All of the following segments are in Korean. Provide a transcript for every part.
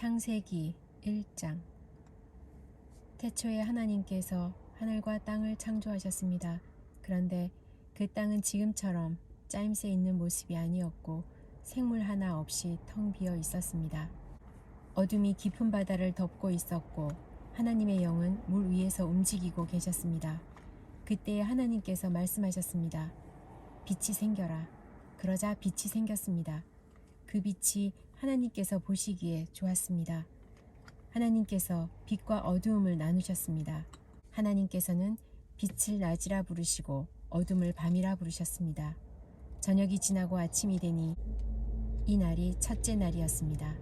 창세기 1장 태초에 하나님께서 하늘과 땅을 창조하셨습니다. 그런데 그 땅은 지금처럼 짜임새 있는 모습이 아니었고 생물 하나 없이 텅 비어 있었습니다. 어둠이 깊은 바다를 덮고 있었고 하나님의 영은 물 위에서 움직이고 계셨습니다. 그때 하나님께서 말씀하셨습니다. 빛이 생겨라. 그러자 빛이 생겼습니다. 그 빛이 하나님께서 보시기에 좋았습니다. 하나님께서 빛과 어두움을 나누셨습니다. 하나님께서는 빛을 낮이라 부르시고 어둠을 밤이라 부르셨습니다. 저녁이 지나고 아침이 되니 이 날이 첫째 날이었습니다.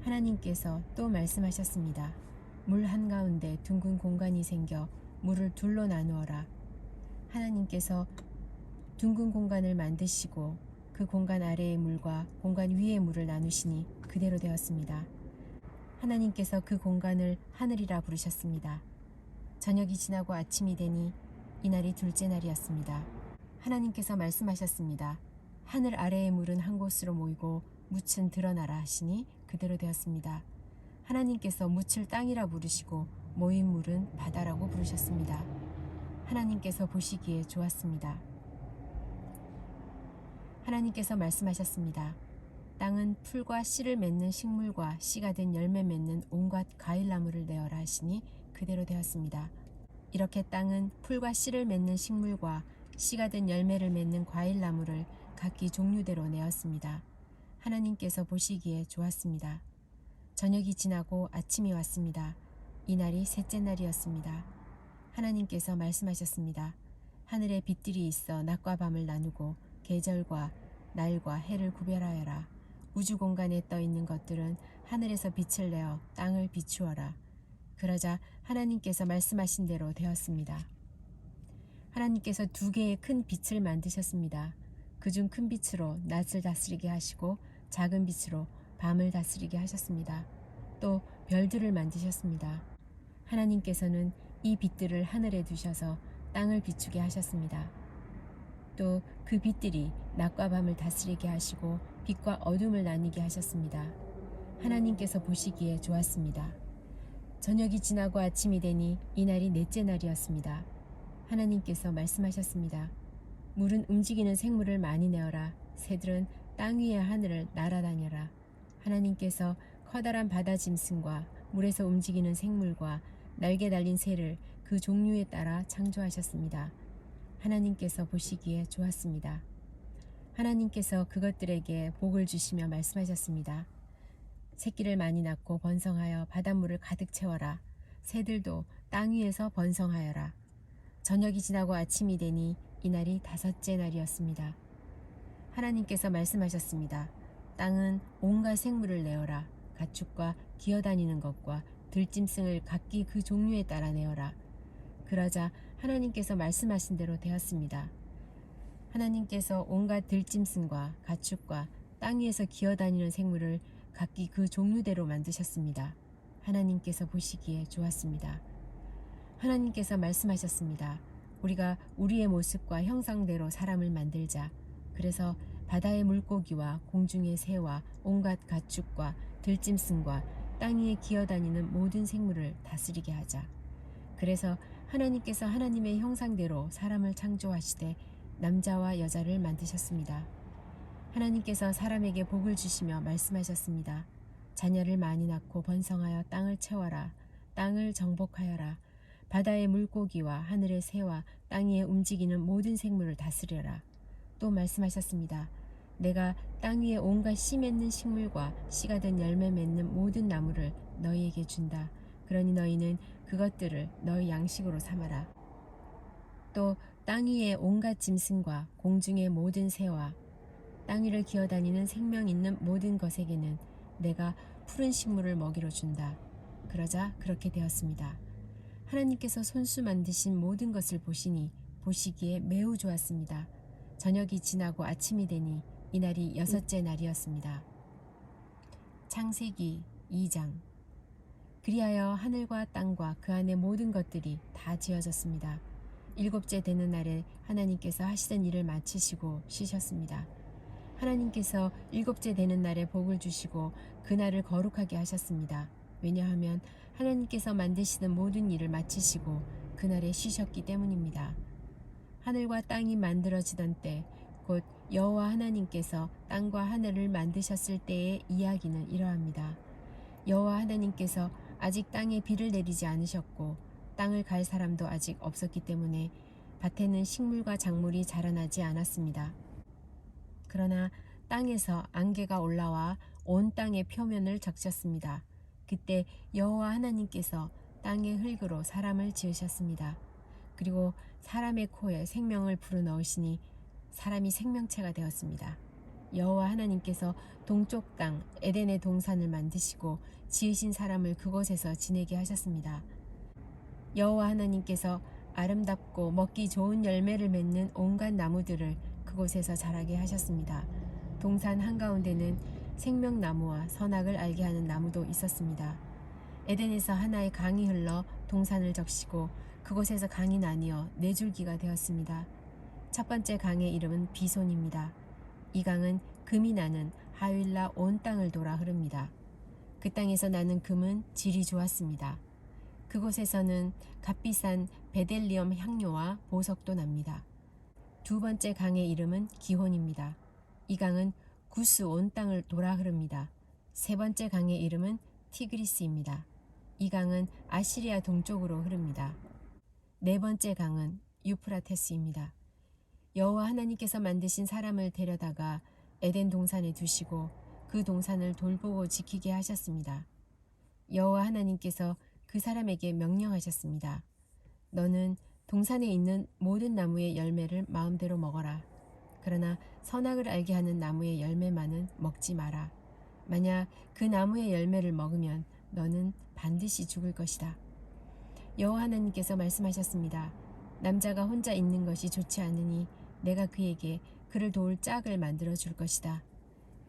하나님께서 또 말씀하셨습니다. 물 한가운데 둥근 공간이 생겨 물을 둘로 나누어라. 하나님께서 둥근 공간을 만드시고 그 공간 아래의 물과 공간 위의 물을 나누시니 그대로 되었습니다. 하나님께서 그 공간을 하늘이라 부르셨습니다. 저녁이 지나고 아침이 되니 이날이 둘째 날이었습니다. 하나님께서 말씀하셨습니다. 하늘 아래의 물은 한 곳으로 모이고 묻은 드러나라 하시니 그대로 되었습니다. 하나님께서 묻을 땅이라 부르시고 모인 물은 바다라고 부르셨습니다. 하나님께서 보시기에 좋았습니다. 하나님께서 말씀하셨습니다. 땅은 풀과 씨를 맺는 식물과 씨가 된 열매 맺는 온갖 과일나무를 내어라 하시니 그대로 되었습니다. 이렇게 땅은 풀과 씨를 맺는 식물과 씨가 된 열매를 맺는 과일나무를 각기 종류대로 내었습니다. 하나님께서 보시기에 좋았습니다. 저녁이 지나고 아침이 왔습니다. 이날이 셋째 날이었습니다. 하나님께서 말씀하셨습니다. 하늘에 빛들이 있어 낮과 밤을 나누고 계절과 날과 해를 구별하여라. 우주 공간에 떠 있는 것들은 하늘에서 빛을 내어 땅을 비추어라. 그러자 하나님께서 말씀하신 대로 되었습니다. 하나님께서 두 개의 큰 빛을 만드셨습니다. 그중 큰 빛으로 낮을 다스리게 하시고 작은 빛으로 밤을 다스리게 하셨습니다. 또 별들을 만드셨습니다. 하나님께서는 이 빛들을 하늘에 두셔서 땅을 비추게 하셨습니다. 또 그 빛들이 낮과 밤을 다스리게 하시고 빛과 어둠을 나뉘게 하셨습니다. 하나님께서 보시기에 좋았습니다. 저녁이 지나고 아침이 되니 이날이 넷째 날이었습니다. 하나님께서 말씀하셨습니다. 물은 움직이는 생물을 많이 내어라. 새들은 땅 위의 하늘을 날아다녀라. 하나님께서 커다란 바다 짐승과 물에서 움직이는 생물과 날개 달린 새를 그 종류에 따라 창조하셨습니다. 하나님께서 보시기에 좋았습니다. 하나님께서 그것들에게 복을 주시며 말씀하셨습니다. 새끼를 많이 낳고 번성하여 바닷물을 가득 채워라. 새들도 땅 위에서 번성하여라. 저녁이 지나고 아침이 되니 이날이 다섯째 날이었습니다. 하나님께서 말씀하셨습니다. 땅은 온갖 생물을 내어라. 가축과 기어다니는 것과 들짐승을 각기 그 종류에 따라 내어라. 그러자 하나님께서 말씀하신 대로 되었습니다. 하나님께서 온갖 들짐승과 가축과 땅 위에서 기어다니는 생물을 각기 그 종류대로 만드셨습니다. 하나님께서 보시기에 좋았습니다. 하나님께서 말씀하셨습니다. 우리가 우리의 모습과 형상대로 사람을 만들자. 그래서 바다의 물고기와 공중의 새와 온갖 가축과 들짐승과 땅 위에 기어다니는 모든 생물을 다스리게 하자. 그래서 하나님께서 하나님의 형상대로 사람을 창조하시되 남자와 여자를 만드셨습니다. 하나님께서 사람에게 복을 주시며 말씀하셨습니다. 자녀를 많이 낳고 번성하여 땅을 채워라. 땅을 정복하여라. 바다의 물고기와 하늘의 새와 땅 위에 움직이는 모든 생물을 다스려라. 또 말씀하셨습니다. 내가 땅 위에 온갖 씨 맺는 식물과 씨가 된 열매 맺는 모든 나무를 너희에게 준다. 그러니 너희는 그것들을 너희 양식으로 삼아라. 또 땅 위에 온갖 짐승과 공중의 모든 새와 땅 위를 기어다니는 생명 있는 모든 것에게는 내가 푸른 식물을 먹이로 준다. 그러자 그렇게 되었습니다. 하나님께서 손수 만드신 모든 것을 보시니 보시기에 매우 좋았습니다. 저녁이 지나고 아침이 되니 이날이 여섯째 날이었습니다. 창세기 2장 그리하여 하늘과 땅과 그 안의 모든 것들이 다 지어졌습니다. 일곱째 되는 날에 하나님께서 하시던 일을 마치시고 쉬셨습니다. 하나님께서 일곱째 되는 날에 복을 주시고 그 날을 거룩하게 하셨습니다. 왜냐하면 하나님께서 만드시는 모든 일을 마치시고 그 날에 쉬셨기 때문입니다. 하늘과 땅이 만들어지던 때, 곧 여호와 하나님께서 땅과 하늘을 만드셨을 때의 이야기는 이러합니다. 여호와 하나님께서 아직 땅에 비를 내리지 않으셨고 땅을 갈 사람도 아직 없었기 때문에 밭에는 식물과 작물이 자라나지 않았습니다. 그러나 땅에서 안개가 올라와 온 땅의 표면을 적셨습니다. 그때 여호와 하나님께서 땅의 흙으로 사람을 지으셨습니다. 그리고 사람의 코에 생명을 불어넣으시니 사람이 생명체가 되었습니다. 여호와 하나님께서 동쪽 땅 에덴의 동산을 만드시고 지으신 사람을 그곳에서 지내게 하셨습니다. 여호와 하나님께서 아름답고 먹기 좋은 열매를 맺는 온갖 나무들을 그곳에서 자라게 하셨습니다. 동산 한가운데는 생명나무와 선악을 알게 하는 나무도 있었습니다. 에덴에서 하나의 강이 흘러 동산을 적시고 그곳에서 강이 나뉘어 네 줄기가 되었습니다. 첫 번째 강의 이름은 비손입니다. 이 강은 금이 나는 하윌라 온 땅을 돌아 흐릅니다. 그 땅에서 나는 금은 질이 좋았습니다. 그곳에서는 값비싼 베델리엄 향료와 보석도 납니다. 두 번째 강의 이름은 기혼입니다. 이 강은 구스 온 땅을 돌아 흐릅니다. 세 번째 강의 이름은 티그리스입니다. 이 강은 아시리아 동쪽으로 흐릅니다. 네 번째 강은 유프라테스입니다. 여호와 하나님께서 만드신 사람을 데려다가 에덴 동산에 두시고 그 동산을 돌보고 지키게 하셨습니다. 여호와 하나님께서 그 사람에게 명령하셨습니다. 너는 동산에 있는 모든 나무의 열매를 마음대로 먹어라. 그러나 선악을 알게 하는 나무의 열매만은 먹지 마라. 만약 그 나무의 열매를 먹으면 너는 반드시 죽을 것이다. 여호와 하나님께서 말씀하셨습니다. 남자가 혼자 있는 것이 좋지 않으니 내가 그에게 그를 도울 짝을 만들어 줄 것이다.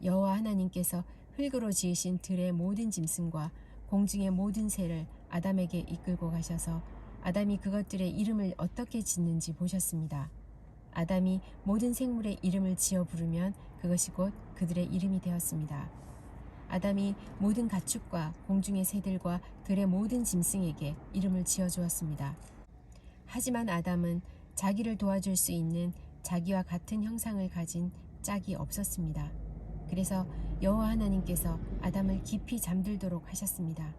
여호와 하나님께서 흙으로 지으신 들의 모든 짐승과 공중의 모든 새를 아담에게 이끌고 가셔서 아담이 그것들의 이름을 어떻게 짓는지 보셨습니다. 아담이 모든 생물의 이름을 지어 부르면 그것이 곧 그들의 이름이 되었습니다. 아담이 모든 가축과 공중의 새들과 들의 모든 짐승에게 이름을 지어 주었습니다. 하지만 아담은 자기를 도와줄 수 있는 자기와 같은 형상을 가진 짝이 없었습니다. 그래서 여호와 하나님께서 아담을 깊이 잠들도록 하셨습니다.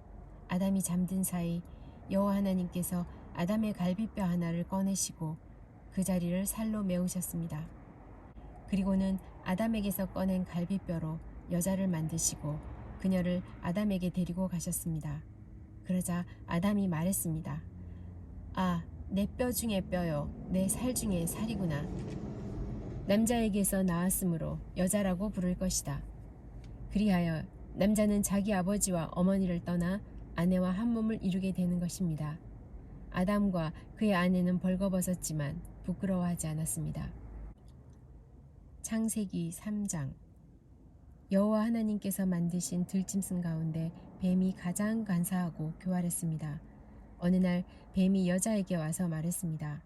아담이 잠든 사이 여호와 하나님께서 아담의 갈비뼈 하나를 꺼내시고 그 자리를 살로 메우셨습니다. 그리고는 아담에게서 꺼낸 갈비뼈로 여자를 만드시고 그녀를 아담에게 데리고 가셨습니다. 그러자 아담이 말했습니다. 아, 내 뼈 중에 뼈요, 내 살 중에 살이구나. 남자에게서 나왔으므로 여자라고 부를 것이다. 그리하여 남자는 자기 아버지와 어머니를 떠나 아내와 한 몸을 이루게 되는 것입니다. 아담과 그의 아내는 벌거벗었지만 부끄러워하지 않았습니다. 창세기 3장 여호와 하나님께서 만드신 들짐승 가운데 뱀이 가장 간사하고 교활했습니다. 어느 날 뱀이 여자에게 와서 말했습니다.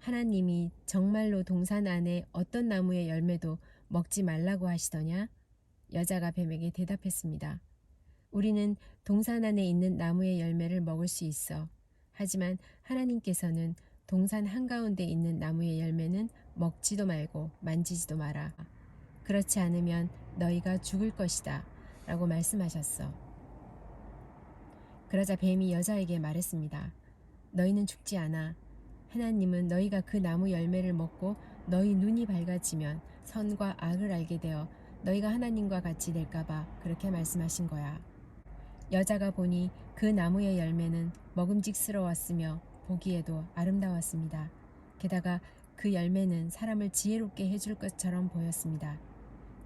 하나님이 정말로 동산 안에 어떤 나무의 열매도 먹지 말라고 하시더냐? 여자가 뱀에게 대답했습니다. 우리는 동산 안에 있는 나무의 열매를 먹을 수 있어. 하지만 하나님께서는 동산 한가운데 있는 나무의 열매는 먹지도 말고 만지지도 마라. 그렇지 않으면 너희가 죽을 것이다. 라고 말씀하셨어. 그러자 뱀이 여자에게 말했습니다. 너희는 죽지 않아. 하나님은 너희가 그 나무 열매를 먹고 너희 눈이 밝아지면 선과 악을 알게 되어 너희가 하나님과 같이 될까봐 그렇게 말씀하신 거야. 여자가 보니 그 나무의 열매는 먹음직스러웠으며 보기에도 아름다웠습니다. 게다가 그 열매는 사람을 지혜롭게 해줄 것처럼 보였습니다.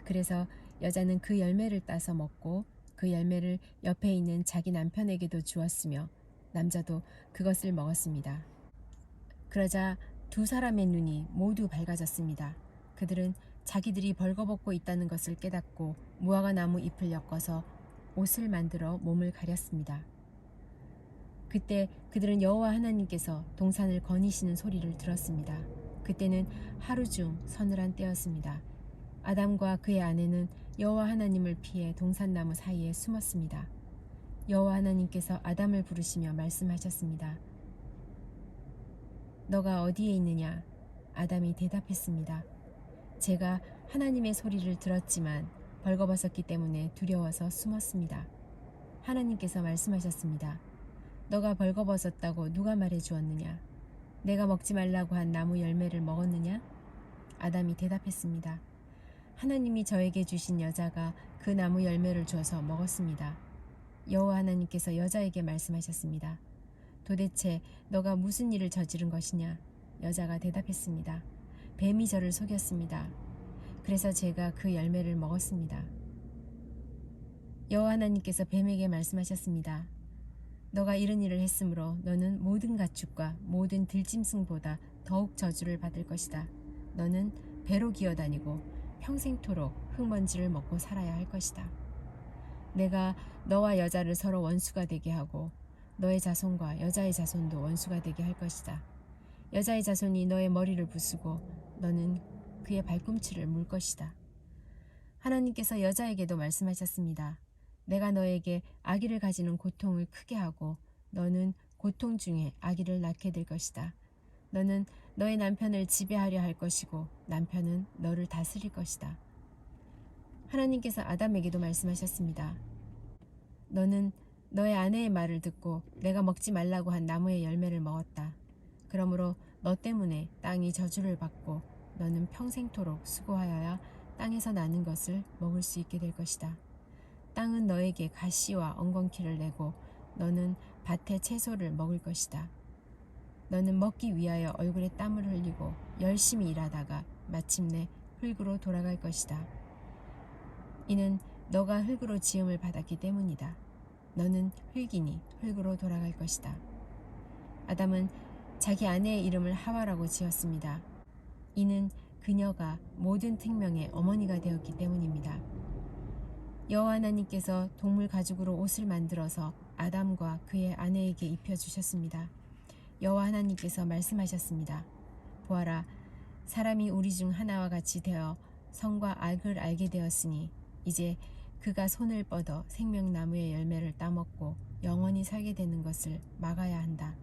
그래서 여자는 그 열매를 따서 먹고 그 열매를 옆에 있는 자기 남편에게도 주었으며 남자도 그것을 먹었습니다. 그러자 두 사람의 눈이 모두 밝아졌습니다. 그들은 자기들이 벌거벗고 있다는 것을 깨닫고 무화과 나무 잎을 엮어서 옷을 만들어 몸을 가렸습니다. 그때 그들은 여호와 하나님께서 동산을 거니시는 소리를 들었습니다. 그때는 하루 중 서늘한 때였습니다. 아담과 그의 아내는 여호와 하나님을 피해 동산나무 사이에 숨었습니다. 여호와 하나님께서 아담을 부르시며 말씀하셨습니다. 너가 어디에 있느냐? 아담이 대답했습니다. 제가 하나님의 소리를 들었지만 벌거벗었기 때문에 두려워서 숨었습니다. 하나님께서 말씀하셨습니다. 너가 벌거벗었다고 누가 말해 주었느냐? 내가 먹지 말라고 한 나무 열매를 먹었느냐? 아담이 대답했습니다. 하나님이 저에게 주신 여자가 그 나무 열매를 주어서 먹었습니다. 여호와 하나님께서 여자에게 말씀하셨습니다. 도대체 너가 무슨 일을 저지른 것이냐? 여자가 대답했습니다. 뱀이 저를 속였습니다. 그래서 제가 그 열매를 먹었습니다. 여호와 하나님께서 뱀에게 말씀하셨습니다. 너가 이런 일을 했으므로 너는 모든 가축과 모든 들짐승보다 더욱 저주를 받을 것이다. 너는 배로 기어다니고 평생토록 흙먼지를 먹고 살아야 할 것이다. 내가 너와 여자를 서로 원수가 되게 하고 너의 자손과 여자의 자손도 원수가 되게 할 것이다. 여자의 자손이 너의 머리를 부수고 너는 그의 발꿈치를 물 것이다. 하나님께서 여자에게도 말씀하셨습니다. 내가 너에게 아기를 가지는 고통을 크게 하고 너는 고통 중에 아기를 낳게 될 것이다. 너는 너의 남편을 지배하려 할 것이고 남편은 너를 다스릴 것이다. 하나님께서 아담에게도 말씀하셨습니다. 너는 너의 아내의 말을 듣고 내가 먹지 말라고 한 나무의 열매를 먹었다. 그러므로 너 때문에 땅이 저주를 받고 너는 평생토록 수고하여야 땅에서 나는 것을 먹을 수 있게 될 것이다. 땅은 너에게 가시와 엉겅퀴를 내고 너는 밭의 채소를 먹을 것이다. 너는 먹기 위하여 얼굴에 땀을 흘리고 열심히 일하다가 마침내 흙으로 돌아갈 것이다. 이는 너가 흙으로 지음을 받았기 때문이다. 너는 흙이니 흙으로 돌아갈 것이다. 아담은 자기 아내의 이름을 하와라고 지었습니다. 이는 그녀가 모든 생명의 어머니가 되었기 때문입니다. 여호와 하나님께서 동물 가죽으로 옷을 만들어서 아담과 그의 아내에게 입혀 주셨습니다. 여호와 하나님께서 말씀하셨습니다. 보아라 사람이 우리 중 하나와 같이 되어 성과 악을 알게 되었으니 이제 그가 손을 뻗어 생명나무의 열매를 따먹고 영원히 살게 되는 것을 막아야 한다.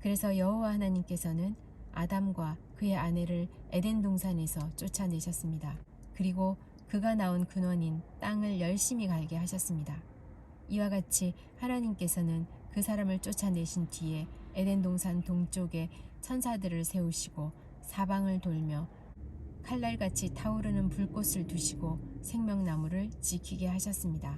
그래서 여호와 하나님께서는 아담과 그의 아내를 에덴 동산에서 쫓아내셨습니다. 그리고 그가 나온 근원인 땅을 열심히 갈게 하셨습니다. 이와 같이 하나님께서는 그 사람을 쫓아내신 뒤에 에덴 동산 동쪽에 천사들을 세우시고 사방을 돌며 칼날같이 타오르는 불꽃을 두시고 생명나무를 지키게 하셨습니다.